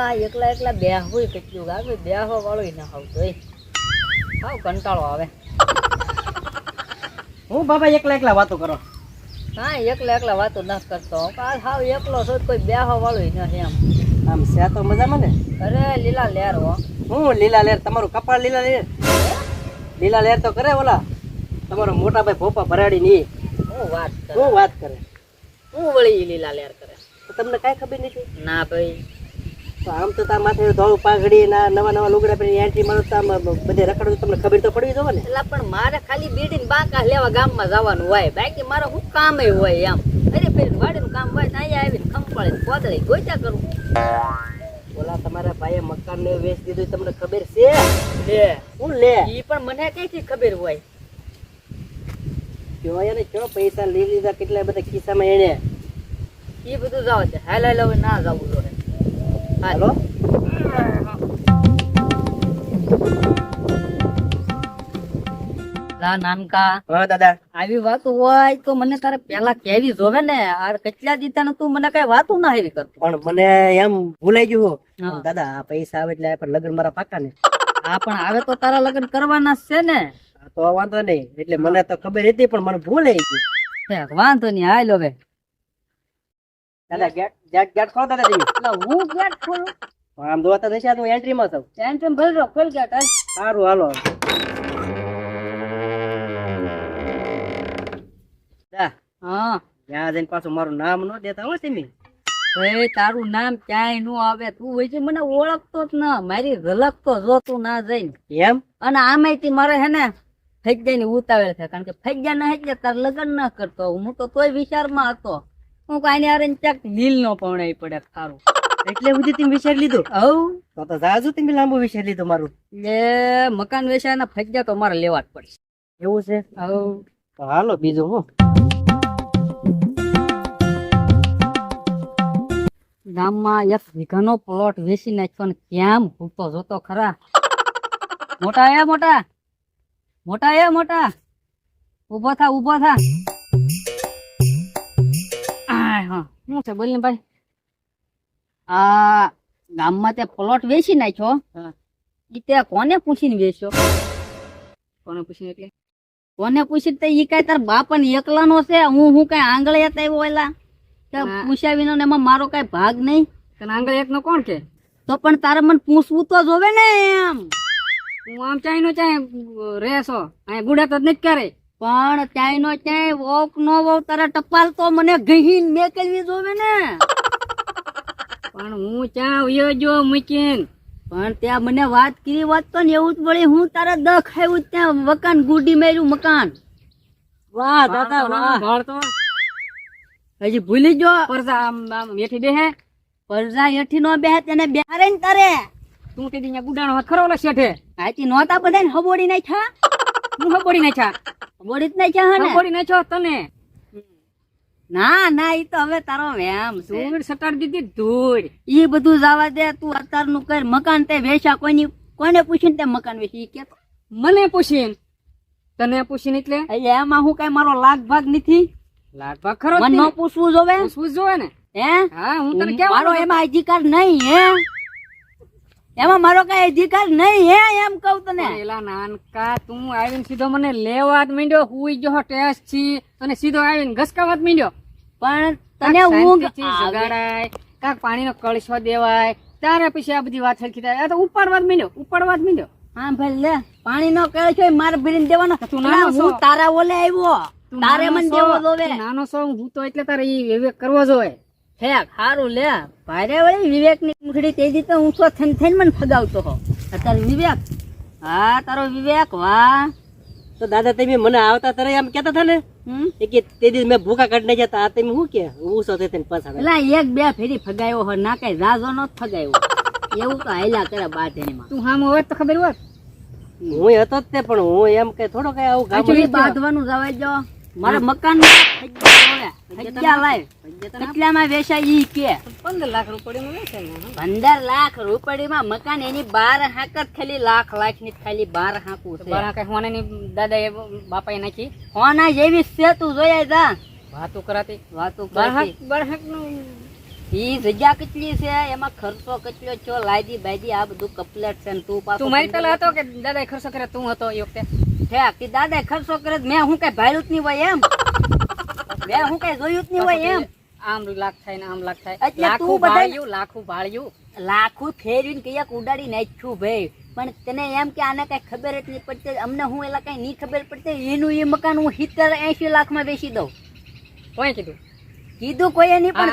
આ એકલા એકલા બે હોય કેટલું આવે બેહવા વાળો ના આવતો હાવ કંટાળો આવે. હું બાબા એકલા એકલા વાતો કરો? હા એકલા એકલા વાતો ના કરતો. આ હાવ એકલો છો કોઈ બેહવા વાળો નથી એમ. આમ છે તો મજામાં ને? અરે લીલા લેર હો. હું લીલા લેર? તમારું કપાળ લીલા લેર? લીલા લેર તો કરે ઓલા. તમારો મોટા ભાઈ ભોપા ભરાડી ની હું વાત કરે. હું વાત કરે? હું વળી લીલા લેર કરે. તમને કાંઈ ખબર નથી? ના ભાઈ. તો આમ તો તાર માથે ધોળું પાઘડી ના નવા નવા લુગડા પહેરી એન્ટ્રી મારો તો બધે રખડવું તમને ખબર તો પડવી જોવે ને એટલે પણ મારે ખાલી બેડીને બાંકા લેવા ગામમાં જવાનું હોય. બાકી મારે શું કામ હોય એમ. અરે પેલી વાડીનું કામ હોય તો અહીંયા આવીને ખંપાળે કોદળી ગોચા કરું. ઓલા તમારા ભાઈએ મકાન ને વેચ દીધું તમને ખબર છે? લે હું લે? ઈ પણ મને કઈથી ખબર હોય? કયો ને કયો પૈસા લઈ લીધા કેટલા બધા ખિસ્સામાં એને? ઈ બધું જાવ છે. હાલ હાલ હવે ના જવું જોઈએ હાલો. લા નાનકા હા દાદા. આવી વાત હોય તો મને તારે પેલા કેવી જોવે ને. આ કેટલા દીધા તું મને કઈ વાતો ના આવી કરતો. પણ મને એમ ભૂલાઈ ગયું દાદા આ પૈસા આવે એટલે પણ લગ્ન મારા પાકા ને. હા પણ હવે તો તારા લગ્ન કરવાના છે ને. તો વાંધો નહીં. એટલે મને તો ખબર હતી પણ મને ભૂલાઈ ગયું વાંધો નહીં હાલ હવે. દાદા ગેટ ગેટ ગેટ ખોલો દાદા તમે એટલે હું ગેટ ખોલું? આમ જોતા થશે હું એન્ટ્રીમાં છું. એન્ટ્રી ભરી ખોલ ગેટ હાલ. સારું હાલો હા. ત્યાં જઈને પાછું મારું નામ ન દેતા હો તમે ભાઈ તારું નામ ક્યાંયનું આવે તું હોય છે મને ઓળખતો જ ના. મારી ઝલક તો જોતું ના જઈને. એમ? અને આમાંથી મારે હે ને ફેજ્જાની ઉતાવેલ છે કારણ કે ફેજ્જા ના હેજ્જા તાર લગ્ન ના કરતો. હું તો તોય વિચારમાં હતો. હું કાંઈ હારે ચક લીલ નો પવણાઈ પડે ખારું. એટલે સુધી તમે વિચાર લીધું? હવ. તો તો જાજુ તમે લાંબુ વિચાર લીધું મારું. એ મકાન વેચાના ફેજ્જા તો મારે લેવા જ પડશે. એવું છે? હવ. તો હાલો બીજું હો? ગામમાં એક વીઘાનો પ્લોટ વેચી નાખ્યો ને કેમ ભૂતો જોતો ખરા? મોટા એ મોટા? મોટા એ મોટા? ઊભો થા ઊભો થા. આય હા. શું છે બોલ ને ભાઈ? આ ગામમાં તે પ્લોટ વેચી નાખ્યો. ઈ તે કોને પૂછીને વેચ્યો? કોને પૂછીને એટલે? કોને પૂછીને તે ઈ કઈ તાર બાપન એકલાનો છે? હું હું કઈ આંગળે આવ્યો એલા કે પૂછ્યા વિનો ને એમાં મારો કઈ ભાગ નહીં? તને આંગળે એક નો કોણ કે? તો પણ તારે મને પૂછવું તો જોવે ને એમ. હું આમ ચાઈ નો ચાઈ રેસો અહીં ગુડા તો જ નહીં કરે પણ ત્યાં નો ત્યાંય વોક નો વોક તારા ટપાલ તો મને ગહીન મેકલવી જોવે ને. પણ હું ચા ઉયો જો મૂકીન. પણ ત્યાં મને વાત કરી વાત તો ને એવું જ વળી હું તારે દખ આવ્યું ત્યાં મકાન ગુડી માર્યું મકાન. વાહ દાદા વાહ. તો. હજી ભૂલી જો પરજા હેઠી બેહે. પરજા હેઠી નો બેહે તેને બેહારે ને તારે. તું તે ગુડાણો ખરો શેઠે. આથી નોતા બધા ને હબોડી નાખ્યા? હું હબોડી નાખ્યા? હબોડી જ નાખ્યા હે ને નહીં છો તને. ના ના ઈ તો હવે તારો વેમ ધૂળ સટાડ દીધી ધૂળ. ઈ બધું જવા દે તું અત્યારનું કર. મકાન તે વેચા કોઈની કોને પૂછીને તે મકાન વેચી કે. મને પૂછીને? તને પૂછીને એટલે? એમાં હું કઈ મારો લાગ ભાગ નથી? લાગ ભાગ ખરો મને પૂછવું જોવે? પૂછવું જોવે ને. હે? હા હું તને કેવા મારો એમાં અધિકાર નહીં હે? એમાં મારો કઈ અધિકાર નહીં હે એમ કહું તને. એલા નાનકા તું આવીને સીધો મને લેવા જ માંડ્યો હુઈ ગયો ટેસ્ટ છી અને સીધો આવીને ઘસકાવા જ માંડ્યો. પણ તને ઊંઘ. જગાડાય કાંક પાણીનો કળશો દેવાય તારા પછી આ બધી વાત સરખી થાય. આ તો ઉપાડવા જ માંડ્યો ઉપાડવા જ માંડ્યો. હા ભાઈ લે પાણી નો કળે છે મારે ભરીને દેવાનો. તું ના, હું તારા ઓલે આવ્યો. તારે મને દેવો દોવે નાનો સો હું તો એટલે તારે એ વિવેક કરવો જોઈએ ઠેક સારું લે. ભારે વળી વિવેકની મુઠડી તે દી હું તો થઈને થઈને મને ફગાવતો હો. અત્યારે વિવેક. હા તારો વિવેક વાહ. તો દાદા તમે મને આવતા તારે એમ કેતા હતા ને? કે તે દી મેં ભૂખા કાઢને જતા આ તમે શું કે? હું સો થઈને પાછા એટલે એક બે ફેરી ફગાયો હો. ના કઈ રાજો નો ફગાયો. એવું તો હાલ્યા કરે બાધણીમાં તું હામ હોત તો ખબર હોત. હું હતો જ તે પણ હું એમ કે થોડો કઈ આવું બાંધવાનું જવાય જો. મારા મકાન કેટલામાં વેચાય ઈ કે? પંદર લાખ રૂપિયા પંદર લાખ રૂપિયામાં મકાન એની બાર હાક જ ખાલી લાખ લાખની ખાલી બાર હાકું છે. બારા કઈ હોનાની દાદા એ બાપાએ નાખી. કોના જેવી છે તું જોયા જા વાતો કરાતી. વાતો બારહાક કરતી. બારહાકનું ઈ જગ્યા કેટલી છે? એમાં ખર્ચો કેટલો છો? લાયદી બાયદી આ બધું કપલેટ છે તું પાછો તું મારી પેલા હતો કે દાદા ખર્ચો કરે તું હતો એ વખતે? ઠેક દાદા ખર્ચો કરે મેં હું કઈ ભાઈ જ નહીં હોય એમ? મેં હું કઈ જોયું જ નહીં હોય એમ. આમ લાખ થાય ને આમ લાખ થાય. એટલે તું લાખું લાખું ભાળ્યું. લાખું ફેરવીને કયાક ઉડાડી નાખ્યું ભાઈ. પણ તને એમ કે આને કઈ ખબર જ નહીં પડતી અમને હું એલા કઈ નહીં ખબર પડતી એનું એ મકાન હું સિત્તેર એસી લાખમાં વેચી દઉં. કોઈ કીધું? કીધું કોઈ નહીં પણ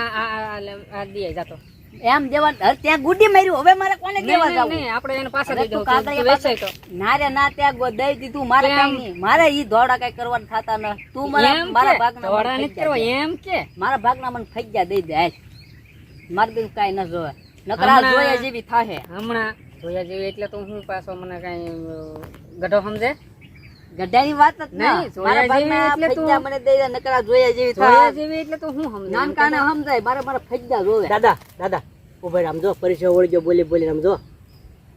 જાતો એમ દેવા ત્યાં ગુડી માર્યું. હવે મારે કોને દેવા જવું? આપણે એને પાછા દઈ તું દઉં તું- ના રે ના ત્યાં દઈ દીધું. મારે કઈ નહીં. મારે ઈ ધોળા કઈ કરવા થતા ન. તું મને મારા ભાગના મને નથી કરવા એમ કે? મારા ભાગના મને ફજ્જા દઈ દે. મારે બીજું કઈ ન જોવે. નકર આ જોયા જેવી થાહે. હમણાં જોયા જેવી એટલે તો હું પાછો મને કઈ ગઢો સમજે? ગઢાની વાત જ નહીં, ભાગના એટલે તું- મને દઈ દે નકરા જોયા જેવી જોયા જેવી એટલે તો હું સમજે નાનકાને સમજાય? મારે મારા ફજ્જા જોવે. દાદા દાદા ઓ ભાઈ આમ જો પરિચય ઓળજો બોલી બોલી આમ જો.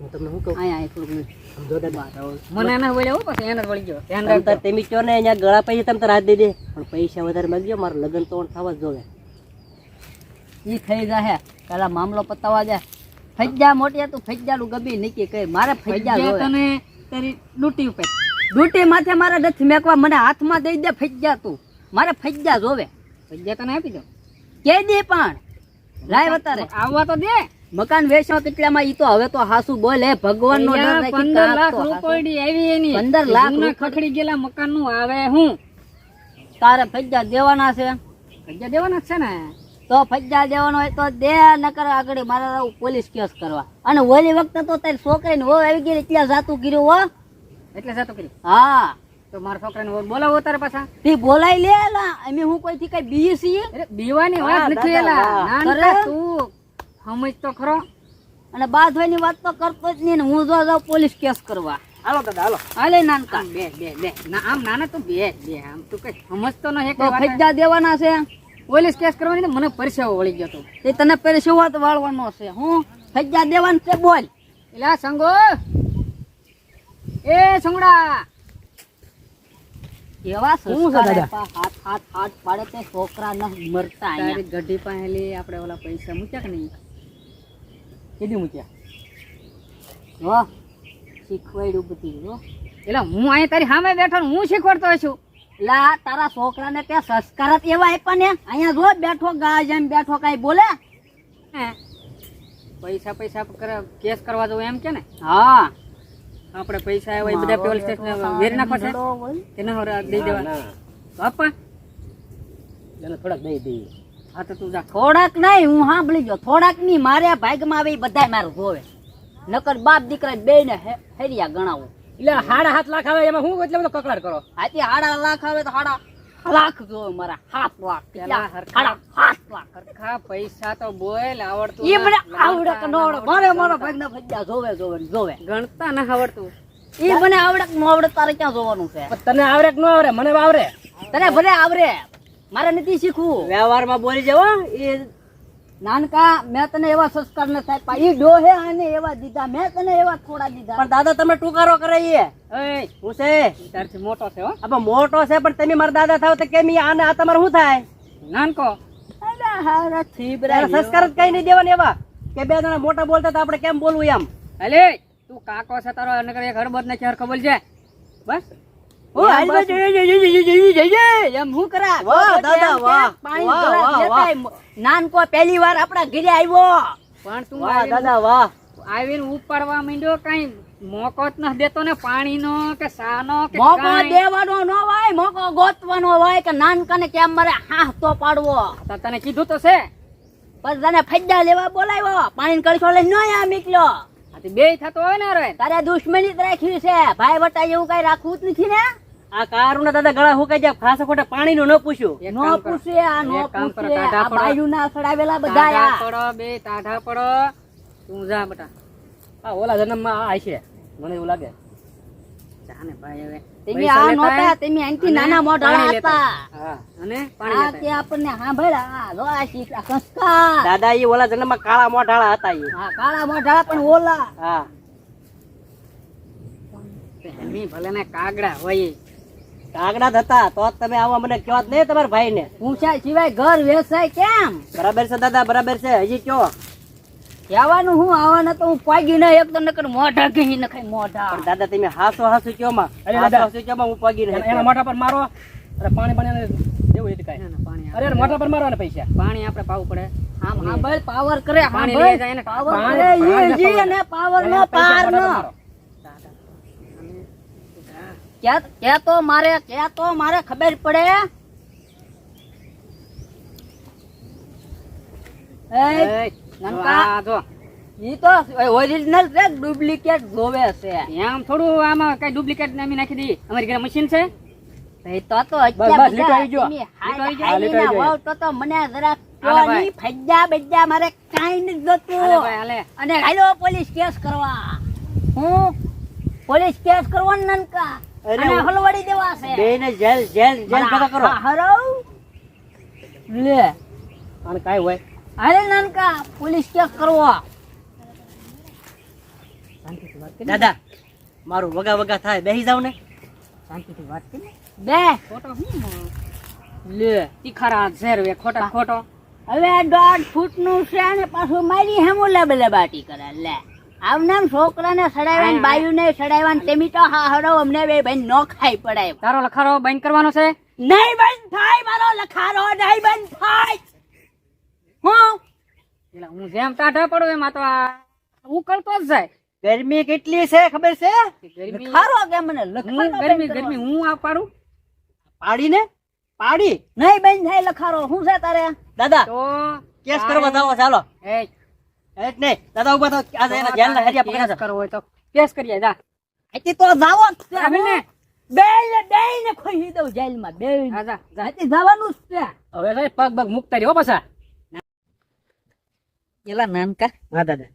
હું તમને શું કહું? આયા અહીં થોડુંક આમ જો દાદા. મને એના બોલ્યા હો પછી એને વળી ગયો ધ્યાન તમ તેમી ચો ને અહીંયા ગળા પૈસા તમે તાર હાથ દે દે. પણ પૈસા વધારે માંગ્યો મારું લગ્ન તો થવા જ જોવે. ઈ થઈ જાહે. પેલા મામલો પતાવા જાય ફજ્જા મોટી તું ફજ્જાનું ગબી નીકી કઈ મારે ફજ્જા ફજ્જા જોવે. તને તારી લૂંટી ઉપર. ડૂટી માથે મારે નથી મેકવા મને હાથમાં દઈ દે ફજ્જા તું. મારે ફજ્જા જોવે. ફજ્જા તને આપી દો કે દે પણ? લાય વતારે આવવા તો દે. મકાન વેચો કેટલામાં ઈ તો હવે તો હાસુ બોલે ભગવાન નો ડર પંદર લાખ રૂપિયા આવી એની. 15 લાખ ખખડી ગયેલા મકાનનું આવે હું. તારે ફજ્જા દેવાના છે. ફજ્જા દેવાના છે ને. તો ફજ્જા દેવાનો હોય તો દે નકર આગળ મારા પોલીસ કેસ કરવા. અને ઓલી વખતે તો તારી છોકરીને હો આવી ગઈ એટલે જાતું કર્યું હો. એટલે જતો કરી હા. તો મારા છોકરાને બોલાવો તારે પાછા. તે બોલાઈ લે અમે હું કોઈ થી કઈ બીજી છીએ? અરે બીવાની વાત નથી એલા. નાનકા તું. સમજ તો ખરો. અને બાધવાની વાત તો કરતો જ નહીં ને હું જો જાઉં પોલીસ કેસ કરવા. હાલો દાદા હાલો. હાલે નાનકા. બે બે બે. ના આમ નાના તું બે બે. આમ તું કઈ સમજતો ન હે કે ફજ્જા દેવાના છે. પોલીસ કેસ કરવાની મને પરસેવો વળી ગયો તો. તે તને પરસેવો વાળવાનો છે હું? ફજ્જા દેવાનું છે બોલ. એલા સંગો. એ સંગડા. એવા શું છે દાદા? હાથ હાથ હાથ પાડે તે છોકરા ન મરતા તારી અહીંયા ગઢી પાસેલી આપણે ઓલા પૈસા મૂક્યા કે નહીં? કીધી મૂક્યા? વાહ શીખવાડ્યું બધું જો. એટલે હું અહીંયા તારી સામે બેઠો હું શીખવાડતો છું. લા તારા છોકરાને ત્યાં સંસ્કાર જ એવા આપ્યા ને. અહીંયા જો બેઠો ગા જેમ બેઠો કાંઈ બોલે? હે. પૈસા પૈસા કર- કેસ કરવા જવું એમ કે ને? હા. આપણે પૈસા આવ્યા બધા પેલ સ્ટેશન વેરી ના હવે દઈ દેવા. આપવા એને થોડાક દઈ દઈએ. હા તો તું જા. થોડાક નહીં હું સાંભળી ગયો. થોડાક નહીં મારે ભાગમાં આવે એ બધાય મારું જોવે. નકર બાપ દીકરા બે ને હેરિયા ગણાવું. એટલે સાડા સાત લાખ આવે એમાં હું એટલે બધો કકડાટ કરો? હાથી હાડા લાખ આવે તો હાડા લાખ જો મારા હાથ લાખ કેટલા? હરખા. હાથ લાખ હરખા પૈસા તો બોલ આવડતું એ મને આવડે કે ન આવડે મારે મારા ભાગના ભજ્યા જોવે જોવે જોવે ગણતા ના આવડતું એ મને આવડે કે ન આવડે તારે ક્યાં જોવાનું છે તને આવડે કે ન આવરે મને આવરે તને ભલે આવડે મારે નથી શીખવું વ્યવહારમાં બોલી જવો એ નાનકા મેં તને એવા સંસ્કાર ન થાય ઈ ડોહે આને એવા દીધા મેં તને એવા થોડા દીધા. પણ દાદા તમે ટુકારો કરે એ હું છે? તારથી મોટો છે હો. મોટો છે પણ તમે મારા દાદા થાવ તો કેમ આને આ તમારે શું થાય? નાનકો. સંસ્કાર જ કઈ નહીં દેવાના એવા. કે બે જણા મોટા બોલતા તો આપણે કેમ બોલવું એમ? અલે તું કાકો છે તારો નકર એક હળબદ ને ચાર ખબર છે બસ. નાનકો પહેલી વાર આપણા ઘરે આવ્યો પણ તું દાદા વાહ. આવીને ઉપાડવા માંડ્યો કઈ મોકો જ ન દેતો ને પાણીનો કે સાનો કે મોકો દેવાનો ન હોય મોકો ગોતવાનો હોય કે નાનકાને કેમ મારે હાથ તો પાડવો. તને કીધું તો છે. પછી તને ફજ્જા લેવા બોલાવ્યો. પાણી કડછો લઈને નો આ નીકળ્યો બે થતો હોય ને રે તારે દુશ્મની જ રાખી છે. ભાઈ વટા એવું કઈ રાખવું જ નથી ને? આ કારું ના દાદા ગળા હુકાઈ જાય ખાસ ખોટા પાણી નું ન પૂછ્યું ન પૂછે આ ન પૂછે આ પડો. ના સડાવેલા બધા. પડો બે ટાઢા પડો. તું જા બટા. આ ઓલા જન્મમાં આ છે મને એવું લાગે. જા ભાઈ હવે. તમે આ લેતા તમે અહીંથી નાના મોઢાળા હતા. અને પાણી તે આપણને સાંભળ્યા. જો આ શીખા સંસ્કાર. દાદા ઈ ઓલા જન્મ કાળા મોઢાળા હતા હા કાળા મોઢાળા પણ ઓલા. હા. એમી ભલે ને કાગડા હોય. કાગડા થતા હતા તો તમે આવો મને જ નહીં તમારા ભાઈ ને પૂછ્યા સિવાય ઘર વેચાય કેમ? બરાબર છે દાદા બરાબર છે. હજી કયો? કહેવાનું હું આવવાના તો હું પાગી ના એક તો નકર મોઢા કહી નખાય મોઢા. પણ દાદા તમે હાસો હાસો કયો માં. અરે દાદા. હાસો કયો માં હું પાગી એના એના મોઢા પર મારો અરે પાણી પાણી દેવું એ કાંઈ. ના, ના, પાણી અરે મોઢા પર મારો પૈસા. પાણી આપણે પાવું પડે. આમ હાંભળ પાવર કરે પાણી લઈ જાય ને. પાવર પાણી- કરે ઈ જી ના અને પાવર નો પાર નો. ક્યાં ક્યાં તો મારે ક્યાં તો મારે ખબર પડે? એ, નનકા. જો ઈ તો ઓરિજિનલ છે ડુપ્લિકેટ જોવે છે એમ થોડું આમાં કઈ ડુપ્લિકેટ નામી નાખી દી અમારી ઘરે મશીન છે એ તો તો બસ, અત્યારે બસ, લીટો આવી ગયો. તમે લીટો આવી હાય- ગયો. હા, લીટો હાયલીના આવી ગયો. વાવ તો તો મને જરાક કોની ફજ્જા બજ્જા મારે કાંઈ નથી જોતું. હાલે ભાઈ હાલે અને હાલો પોલીસ કેસ કરવા હું પોલીસ કેસ કરવા નનકા અને હલવાડી દેવા છે બે જેલ જેલ જેલ ભેગા કરો હરાવ. લે અને કાંઈ હોય હાલે નનકા પોલીસ કેસ કરવો. દાદા મારું વગા વગા થાય બેસી જાવ ને? શાંતિથી વાત કરી ને. બે. ખોટો લે. તીખારા ઝેર વે ખોટા ખોટો. હવે દોઢ ફૂટનું છે ને પાછું મારી હેમુ લબલબાટી કરે. લે. આવનામ છોકરાને સડાવ્યા ને બાયુને સડાવ્યા ને તેમી તો હા હરો અમને બે ભાઈ નો ખાઈ પડાય તારો લખારો બંધ કરવાનો છે? નહીં બંધ થાય મારો લખારો નહીં બંધ થાય. હું? એટલે હું જેમ ટાઢા પડું એમ તો આ ઉકળતો જ જાય. ગરમી કેટલી છે ખબર છે? ગરમી કે મને ગરમી ગરમી હું આ પાડું? પાડી ને પાડી? નહીં બેન થાય લખારો. શું છે તારે? દાદા તો કેસ કરવા જાવ ચાલો. એ નહીં. દાદા ઊભા થાવ કેસ કરવો હોય તો કેસ કરીએ જા. તો જાવો બેયને ખોઈ દઉં જેલમાં બેયને. હા, જા, જા. જવાનું જ છે હવે પગ પગ મુકતા રહ્યો પાછા. પેલા નાનકા હા દાદા.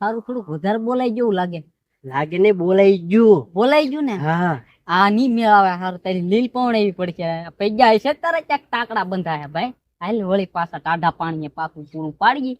સારું થોડુંક વધારે બોલાઈ જેવું લાગે. લાગે ને બોલાઈ ગયું બોલાઈ ગયું ને? હા. આ નહીં મેળ આવે હારું તારી લીલ પણ એવી પડશે પૈજા હશે તારે ક્યાંક ટાકડા બંધાયા ભાઈ? હાલ વળી પાછા ટાઢા પાણીએ પાકું પૂરું પાડીએ.